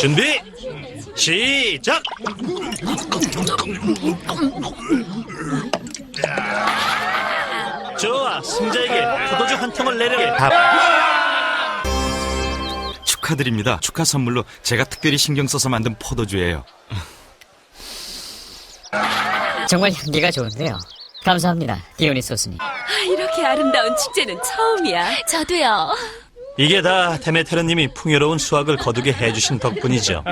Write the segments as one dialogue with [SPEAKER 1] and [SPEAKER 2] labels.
[SPEAKER 1] 준비 시작. 좋아 승자에게 포도주 한 통을 내려라.
[SPEAKER 2] 축하드립니다. 축하 선물로 제가 특별히 신경 써서 만든 포도주예요.
[SPEAKER 3] 정말 향기가 좋은데요. 감사합니다, 디오니소스님.
[SPEAKER 4] 이렇게 아름다운 축제는 처음이야. 저도요.
[SPEAKER 1] 이게 다 데메테르님이 풍요로운 수확을 거두게 해주신 덕분이죠.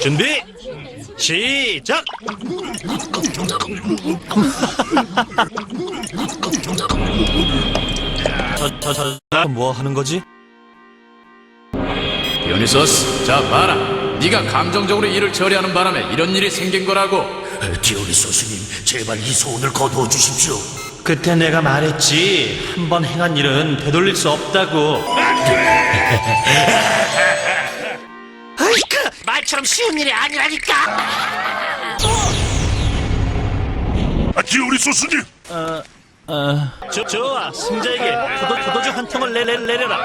[SPEAKER 1] 준비 시작. 저 저저 뭐 하는 거지?
[SPEAKER 5] 디오니소스, 자 봐라. 네가 감정적으로 일을 처리하는 바람에 이런 일이 생긴 거라고.
[SPEAKER 6] 디오니소스님, 제발 이 소원을 거두어 주십시오.
[SPEAKER 1] 그때 내가 말했지 한 번 행한 일은 되돌릴 수 없다고.
[SPEAKER 6] 아이크! 말처럼 쉬운 일이 아니라니까! 아, 디오니소스님!
[SPEAKER 1] 저, 좋아 승자에게 포도, 포도주 한 통을 내, 내, 내려라.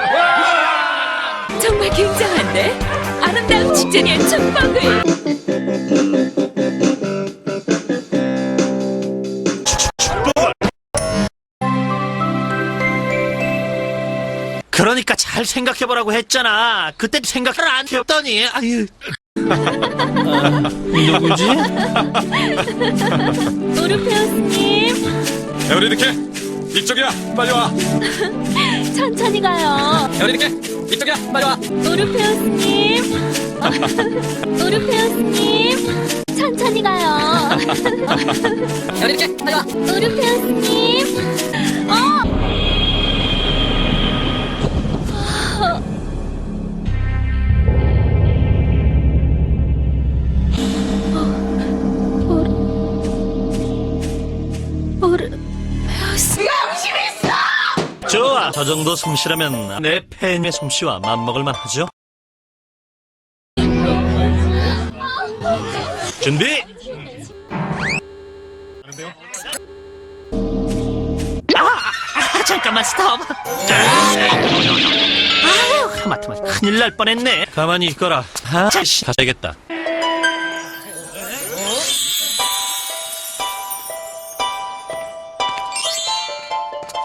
[SPEAKER 4] 정말 굉장한데? 아름다운 축제의 축복을.
[SPEAKER 1] 잘 생각해보라고 했잖아. 그때 생각을 안 했더니, 아유. 아, 누구지?
[SPEAKER 4] 오르페우스님,
[SPEAKER 2] 에어리드케 이쪽이야. 빨리 와.
[SPEAKER 4] 천천히 가요.
[SPEAKER 2] 에어리드케 이쪽이야. 빨리 와.
[SPEAKER 4] 오르페우스님. 오르페우스님. 천천히 가요.
[SPEAKER 3] 에어리드케, 빨리 와.
[SPEAKER 4] 오르페우스님.
[SPEAKER 1] 좋아. 저 정도 솜씨라면 내 팬의 솜씨와 맞먹을 만 하죠. 준비! 아, 아, 잠깐만 스톱! 아유, 하마터면 큰일 날 뻔했네. 가만히 있거라. 아, 씨, 가야겠다.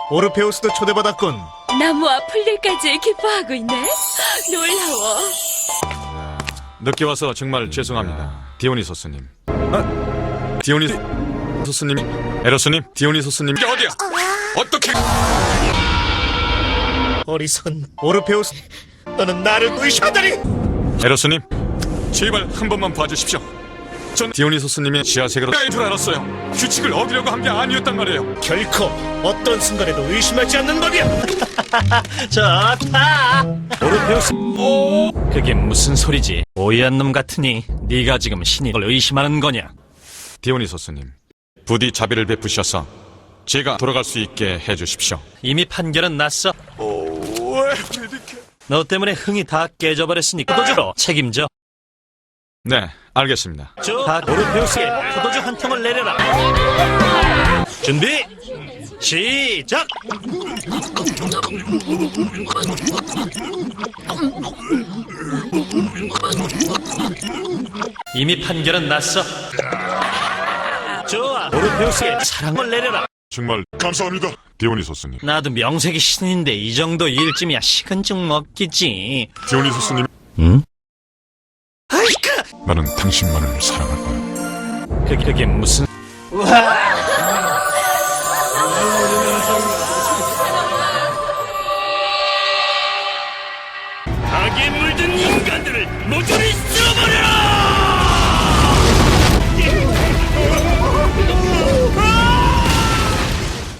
[SPEAKER 7] 오르페우스도 초대받았군.
[SPEAKER 4] 나무와 풀들까지 기뻐하고 있네. 놀라워.
[SPEAKER 8] 늦게 와서 정말 죄송합니다. 디오니소스님. 디오니소스님, 에로스님, 디오니소스님. 이게 어디야? 어떻게?
[SPEAKER 7] 어리석은 오르페우스. 너는 나를 의심하다니!
[SPEAKER 8] 에로스님, 제발 한 번만 봐주십시오. 전 디오니소스님의 지하세계로 가인 줄 알았어요. 규칙을 어기려고 한 게 아니었단 말이에요.
[SPEAKER 7] 결코 어떤 순간에도 의심하지 않는 법이야!
[SPEAKER 1] 좋다. 오르페우스. 그게 무슨 소리지? 오해한 놈 같으니 네가 지금 신이 걸 의심하는 거냐?
[SPEAKER 8] 디오니소스님, 부디 자비를 베푸셔서 제가 돌아갈 수 있게 해주십시오.
[SPEAKER 1] 이미 판결은 났어. 너 때문에 흥이 다 깨져버렸으니 포도주로 책임져.
[SPEAKER 8] 네, 알겠습니다.
[SPEAKER 1] 다 오르페우스에 포도주 한 통을 내려라. 준비 시작. 이미 판결은 났어. 좋아. 오르페우스에 사랑을 내려라.
[SPEAKER 6] 정말 감사합니다, 디오니소스님.
[SPEAKER 1] 나도 명색이 신인데 이 정도 일쯤이야 식은 죽 먹기지.
[SPEAKER 6] 디오니소스님.
[SPEAKER 1] 응?
[SPEAKER 6] 나는 당신만을 사랑할 거야.
[SPEAKER 1] 그게, 그게 무슨? 악에 물든 인간들을 모조리 쏘!